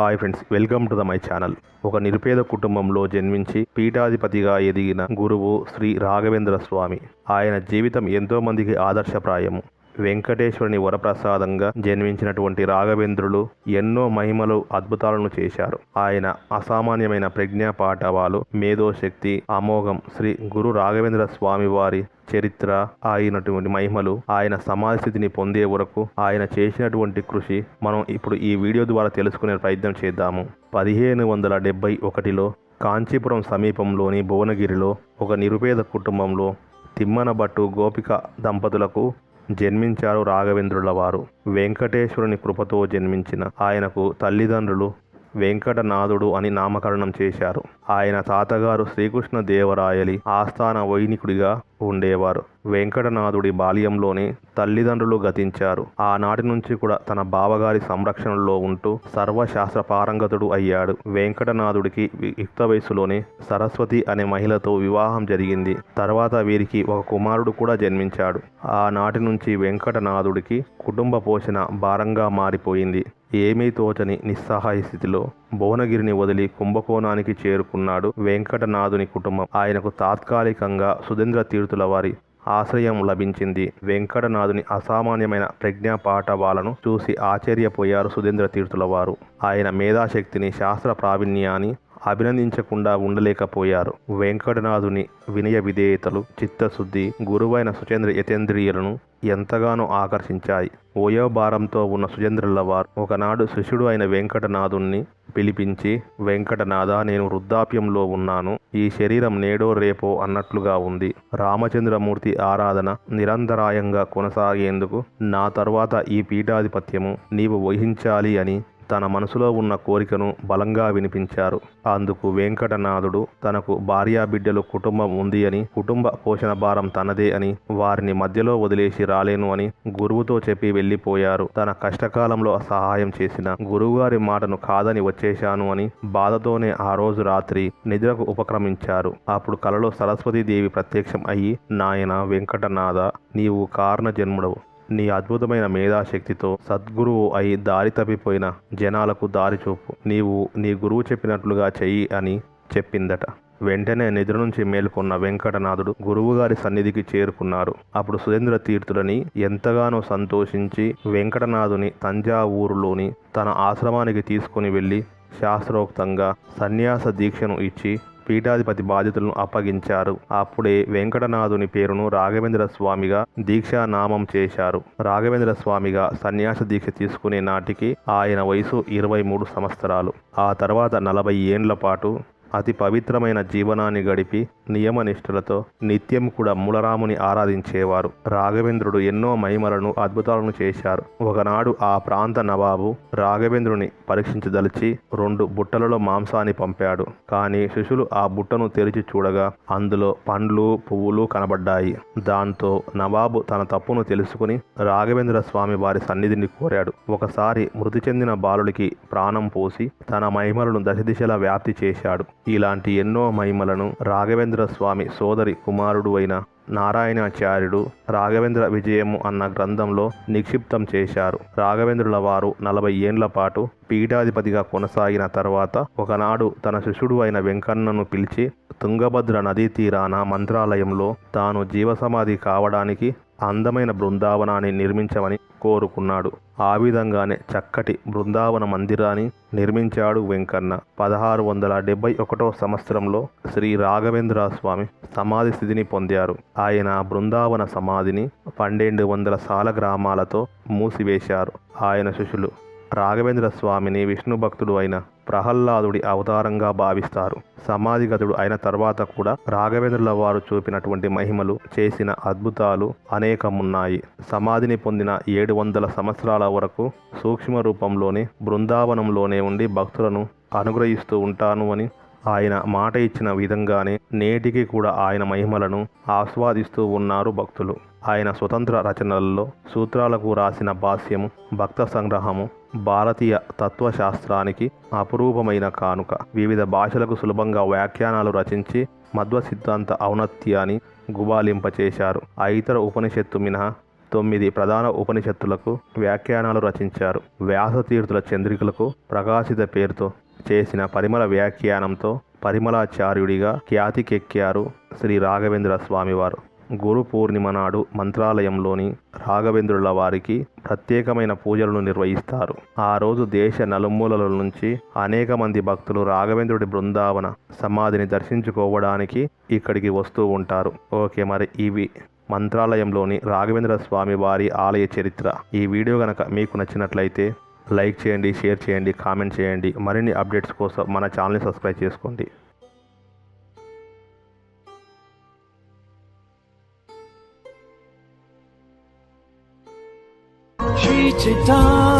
Hi friends welcome to the my channel. ఒక నిరుపేద కుటుంబంలో జన్మించి పీఠాధిపతిగా ఎదిగిన గురువు శ్రీ రాఘవేంద్ర స్వామి. ఆయన జీవితం ఎంతోమందికి ఆదర్శప్రాయము. వెంకటేశ్వరుని వరప్రసాదంగా జన్మించినటువంటి రాఘవేంద్రులు ఎన్నో మహిమలు అద్భుతాలను చేశారు. ఆయన అసామాన్యమైన ప్రజ్ఞా పాఠవాలు మేధోశక్తి అమోఘం శ్రీ గురు రాఘవేంద్ర స్వామి వారి చరిత్ర అయినటువంటి మహిమలు ఆయన సమాజ స్థితిని పొందే వరకు ఆయన చేసినటువంటి కృషి మనం ఇప్పుడు ఈ వీడియో ద్వారా తెలుసుకునే ప్రయత్నం చేద్దాము. పదిహేను వందల డెబ్బై ఒకటిలో కాంచీపురం సమీపంలోని భువనగిరిలో ఒక నిరుపేద కుటుంబంలో తిమ్మనబట్టు గోపిక దంపతులకు జన్మించారు రాఘవేంద్రుల వారు. వెంకటేశ్వరుని కృపతో జన్మించిన ఆయనకు తల్లిదండ్రులు వెంకటనాథుడు అని నామకరణం చేశారు. ఆయన తాతగారు శ్రీకృష్ణ దేవరాయలి ఆస్థాన వైనికుడిగా ఉండేవారు. వెంకటనాథుడి బాల్యంలోనే తల్లిదండ్రులు గతించారు. ఆనాటి నుంచి కూడా తన బావగారి సంరక్షణలో ఉంటూ సర్వశాస్త్ర పారంగతుడు అయ్యాడు. వెంకటనాథుడికి యుక్త వయసులోనే సరస్వతి అనే మహిళతో వివాహం జరిగింది. తర్వాత వీరికి ఒక కుమారుడు కూడా జన్మించాడు. ఆనాటి నుంచి వెంకటనాథుడికి కుటుంబ పోషణ భారంగా మారిపోయింది. ఏమీ తోచని నిస్సహాయ స్థితిలో భువనగిరిని వదిలి కుంభకోణానికి చేరుకున్నాడు వెంకటనాథుని కుటుంబం. ఆయనకు తాత్కాలికంగా సుధీంద్ర తీర్థుల వారి ఆశ్రయం లభించింది. వెంకటనాథుని అసామాన్యమైన ప్రజ్ఞా పాఠవాలను చూసి ఆశ్చర్యపోయారు సుధీంద్ర తీర్థుల వారు. ఆయన మేధాశక్తిని శాస్త్ర ప్రావీణ్యాన్ని అభినందించకుండా ఉండలేకపోయారు. వెంకటనాథుని వినయ విధేయతలు చిత్తశుద్ధి గురువైన సుచేంద్ర యతేంద్రియులను ఎంతగానో ఆకర్షించాయి. ఓయోభారంతో ఉన్న సుచేంద్రుల వారు ఒకనాడు శిష్యుడు అయిన వెంకటనాథుణ్ణి పిలిపించి వెంకటనాథ నేను వృద్ధాప్యంలో ఉన్నాను. ఈ శరీరం నేడో రేపో అన్నట్లుగా ఉంది. రామచంద్రమూర్తి ఆరాధన నిరంతరాయంగా కొనసాగేందుకు నా తరువాత ఈ పీఠాధిపత్యము నీవు వహించాలి అని తన మనసులో ఉన్న కోరికను బలంగా వినిపించారు. అందుకు వెంకటనాథుడు తనకు భార్యా బిడ్డలు కుటుంబం ఉంది అని కుటుంబ పోషణ భారం తనదే అని వారిని మధ్యలో వదిలేసి రాలేను అని గురువుతో చెప్పి వెళ్ళిపోయారు. తన కష్టకాలంలో సహాయం చేసిన గురువుగారి మాటను కాదని వచ్చేశాను అని బాధతోనే ఆ రోజు రాత్రి నిద్రకు ఉపక్రమించారు. అప్పుడు కలలో సరస్వతీదేవి ప్రత్యక్షం అయ్యి నాయన వెంకటనాథ నీవు కారణ జన్ముడవు. నీ అద్భుతమైన మేధాశక్తితో సద్గురువు అయి దారి తప్పిపోయిన జనాలకు దారి చూపు. నీవు నీ గురువు చెప్పినట్లుగా చెయ్యి అని చెప్పిందట. వెంటనే నిద్ర నుంచి మేల్కొన్న వెంకటనాథుడు గురువుగారి సన్నిధికి చేరుకున్నారు. అప్పుడు సురేంద్ర తీర్థులని ఎంతగానో సంతోషించి వెంకటనాథుని తంజావూరులోని తన ఆశ్రమానికి తీసుకుని వెళ్ళి శాస్త్రోక్తంగా సన్యాస దీక్షను ఇచ్చి పీఠాధిపతి బాధ్యతలను అప్పగించారు. అప్పుడే వెంకటనాథుని పేరును రాఘవేంద్ర స్వామిగా దీక్షానామం చేశారు. రాఘవేంద్ర స్వామిగా సన్యాస దీక్ష తీసుకునే నాటికి ఆయన వయసు ఇరవై మూడు సంవత్సరాలు. ఆ తర్వాత నలభై ఏండ్ల పాటు అతి పవిత్రమైన జీవనాన్ని గడిపి నియమనిష్ఠులతో నిత్యం కూడా మూలరాముని ఆరాధించేవారు. రాఘవేంద్రుడు ఎన్నో మహిమలను అద్భుతాలను చేశారు. ఒకనాడు ఆ ప్రాంత నవాబు రాఘవేంద్రుని పరీక్షించదలిచి రెండు బుట్టలలో మాంసాన్ని పంపాడు. కానీ శిష్యులు ఆ బుట్టను తెరిచి చూడగా అందులో పండ్లు పువ్వులు కనబడ్డాయి. దాంతో నవాబు తన తప్పును తెలుసుకుని రాఘవేంద్ర స్వామి వారి సన్నిధిని కోరాడు. ఒకసారి మృతి చెందిన బాలుడికి ప్రాణం పోసి తన మహిమలను దశ దిశలా వ్యాప్తి చేశాడు. ఇలాంటి ఎన్నో మహిమలను రాఘవేంద్ర స్వామి సోదరి కుమారుడు అయిన నారాయణాచార్యుడు రాఘవేంద్ర విజయము అన్న గ్రంథంలో నిక్షిప్తం చేశారు. రాఘవేంద్రుల వారు నలభై ఏండ్ల పాటు పీఠాధిపతిగా కొనసాగిన తర్వాత ఒకనాడు తన శిష్యుడు అయిన వెంకన్నను పిలిచి తుంగభద్ర నదీ తీరాన మంత్రాలయంలో తాను జీవసమాధి కావడానికి అందమైన బృందావనాన్ని నిర్మించమని కోరుకున్నాడు. ఆ విధంగానే చక్కటి బృందావన మందిరాన్ని నిర్మించాడు వెంకన్న. పదహారు వందల డెబ్బై ఒకటో సంవత్సరంలో శ్రీ రాఘవేంద్ర స్వామి సమాధి స్థితిని పొందారు. ఆయన బృందావన సమాధిని పన్నెండు వందల సాల గ్రామాలతో మూసివేశారు. ఆయన శిష్యులు రాఘవేంద్ర స్వామిని విష్ణు భక్తుడు అయిన ప్రహ్లాదుడి అవతారంగా భావిస్తారు. సమాధిగతుడు అయిన తర్వాత కూడా రాఘవేంద్రుల వారు చూపినటువంటి మహిమలు చేసిన అద్భుతాలు అనేకమున్నాయి. సమాధిని పొందిన ఏడు వందల సంవత్సరాల వరకు సూక్ష్మ రూపంలోనే బృందావనంలోనే ఉండి భక్తులను అనుగ్రహిస్తూ ఉంటాను అని ఆయన మాట ఇచ్చిన విధంగానే నేటికి కూడా ఆయన మహిమలను ఆస్వాదిస్తూ ఉన్నారు భక్తులు. ఆయన స్వతంత్ర రచనలలో సూత్రాలకు రాసిన భాష్యము భక్త సంగ్రహము భారతీయ తత్వశాస్త్రానికి అపురూపమైన కానుక. వివిధ భాషలకు సులభంగా వ్యాఖ్యానాలు రచించి మధ్వ సిద్ధాంత ఔన్నత్యాన్ని గుబాలింపచేశారు. ఆ ఇతర ఉపనిషత్తు మినహా తొమ్మిది ప్రధాన ఉపనిషత్తులకు వ్యాఖ్యానాలు రచించారు. వ్యాసతీర్థుల చంద్రికలకు ప్రకాశిత పేరుతో చేసిన పరిమళ వ్యాఖ్యానంతో పరిమళాచార్యుడిగా ఖ్యాతికెక్కారు శ్రీ రాఘవేంద్ర స్వామివారు. గురు పూర్ణిమ నాడు మంత్రాలయంలోని రాఘవేంద్రుల వారికి ప్రత్యేకమైన పూజలను నిర్వహిస్తారు. ఆ రోజు దేశ నలుమూలల నుంచి అనేక మంది భక్తులు రాఘవేంద్రుడి బృందావన సమాధిని దర్శించుకోవడానికి ఇక్కడికి వస్తూ ఉంటారు. ఓకే మరి ఇవి మంత్రాలయంలోని రాఘవేంద్ర స్వామి వారి ఆలయ చరిత్ర. ఈ వీడియో కనుక మీకు నచ్చినట్లయితే లైక్ చేయండి షేర్ చేయండి కామెంట్ చేయండి. మరిన్ని అప్డేట్స్ కోసం మన ఛానల్ని సబ్స్క్రైబ్ చేసుకోండి. 一知到